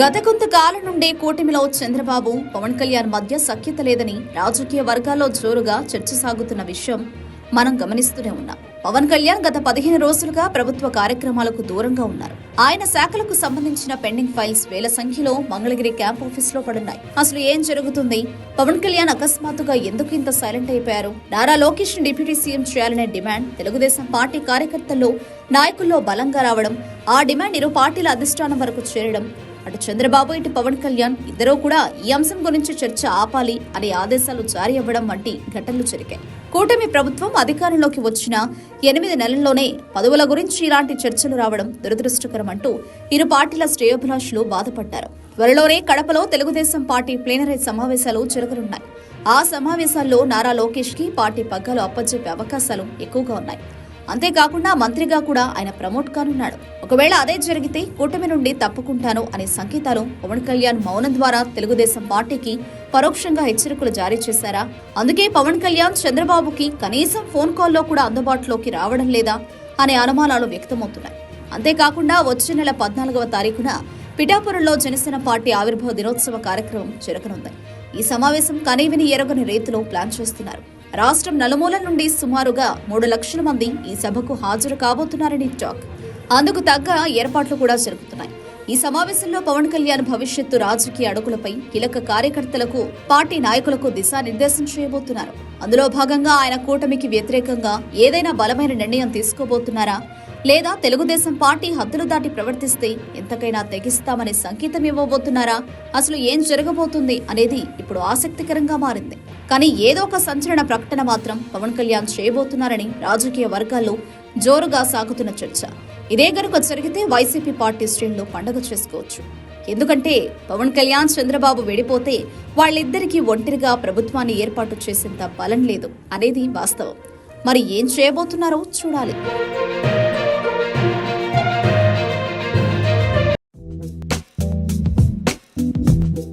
గత కొంతకాలం నుండే కూటమిలో చంద్రబాబు పవన్ కళ్యాణ్ మధ్య సఖ్యత లేదని రాజకీయ వర్గాల్లో జోరుగా చర్చ సాగుతున్న విషయం మనం గమనిస్తూనే ఉన్నాం. పవన్ కళ్యాణ్ గత పదిహేను రోజులుగా ప్రభుత్వ కార్యక్రమాలకు దూరంగా ఉన్నారు. ఆయన శాఖలకు సంబంధించిన పెండింగ్ ఫైల్స్ వేల సంఖ్యలో మంగళగిరి క్యాంప్ ఆఫీస్లో పడున్నాయి. అసలు ఏం జరుగుతుంది? పవన్ కళ్యాణ్ అకస్మాత్తుగా ఎందుకు ఇంత సైలెంట్ అయిపోయారు? నారా లోకేష్ డిప్యూటీ సీఎం చేయాలనే డిమాండ్ తెలుగుదేశం పార్టీ కార్యకర్తల్లో నాయకుల్లో బలంగా రావడం ఆ డిమాండ్ ఇరు పార్టీల అధిష్టానం వరకు చేరడం అటు చంద్రబాబు ఇటు పవన్ కళ్యాణ్ ఇద్దరూ కూడా ఈ అంశం గురించి చర్చ ఆపాలి అనే ఆదేశాలు జారీ అవ్వడం వంటి ఘటనలు జరిగాయి. కూటమి ప్రభుత్వం అధికారంలోకి వచ్చిన ఎనిమిది నెలల్లోనే పదవుల గురించి ఇలాంటి చర్చలు రావడం దురదృష్టకరం అంటూ ఇరు పార్టీల శ్రేయోభిలాషులు బాధపడ్డారు. త్వరలోనే కడపలో తెలుగుదేశం పార్టీ ప్లీనరీ సమావేశాలు జరగనున్నాయి. ఆ సమావేశాల్లో నారా లోకేష్కి పార్టీ పగ్గాలు అప్పజెప్పే అవకాశాలు ఎక్కువగా ఉన్నాయి. అంతేకాకుండా మంత్రిగా కూడా ఆయన ప్రమోట్ కానున్నాడు. ఒకవేళ అదే జరిగితే కూటమి నుండి తప్పుకుంటాను అనే సంకేతాలు పవన్ కళ్యాణ్ మౌనం ద్వారా తెలుగుదేశం పార్టీకి పరోక్షంగా హెచ్చరికలు జారీ చేశారా? అందుకే పవన్ కళ్యాణ్ చంద్రబాబుకి కనీసం ఫోన్ కాల్లో కూడా అందుబాటులోకి రావడం లేదా అనే అనుమానాలు వ్యక్తమవుతున్నాయి. అంతేకాకుండా వచ్చే నెల పద్నాలుగవ తారీఖున పిఠాపురంలో జనసేన పార్టీ ఆవిర్భావ దినోత్సవ కార్యక్రమం జరగనుంది. ఈ సమావేశం కనీవిని ఎరగని రీతిలో ప్లాన్ చేస్తున్నారు. రాష్ట్రం నలుమూల నుండి సుమారుగా మూడు లక్షల మంది ఈ సభకు హాజరు కాబోతున్నారని టాక్. అందుకు తగ్గ ఏర్పాట్లు కూడా జరుగుతున్నాయి. ఈ సమావేశంలో పవన్ కళ్యాణ్ భవిష్యత్తు రాజకీయ అడుగులపై కీలక కార్యకర్తలకు పార్టీ నాయకులకు దిశానిర్దేశం చేయబోతున్నారు. అందులో భాగంగా ఆయన కూటమికి వ్యతిరేకంగా ఏదైనా బలమైన నిర్ణయం తీసుకోబోతున్నారా? లేదా తెలుగుదేశం పార్టీ హద్దులు దాటి ప్రవర్తిస్తే ఎంతకైనా తెగిస్తామనే సంకేతం ఇవ్వబోతున్నారా? అసలు ఏం జరగబోతుంది అనేది ఇప్పుడు ఆసక్తికరంగా మారింది. కానీ ఏదో ఒక సంచలన ప్రకటన మాత్రం పవన్ కళ్యాణ్ చేయబోతున్నారని రాజకీయ వర్గాల్లో జోరుగా సాగుతున్న చర్చ. ఇదే గనుక జరిగితే వైసీపీ పార్టీ శ్రేణులు పండగ చేసుకోవచ్చు. ఎందుకంటే పవన్ కళ్యాణ్ చంద్రబాబు విడిపోతే వాళ్ళిద్దరికీ ఒంటరిగా ప్రభుత్వాన్ని ఏర్పాటు చేసేంత బలం లేదు అనేది వాస్తవం. మరి ఏం చేయబోతున్నారో చూడాలి.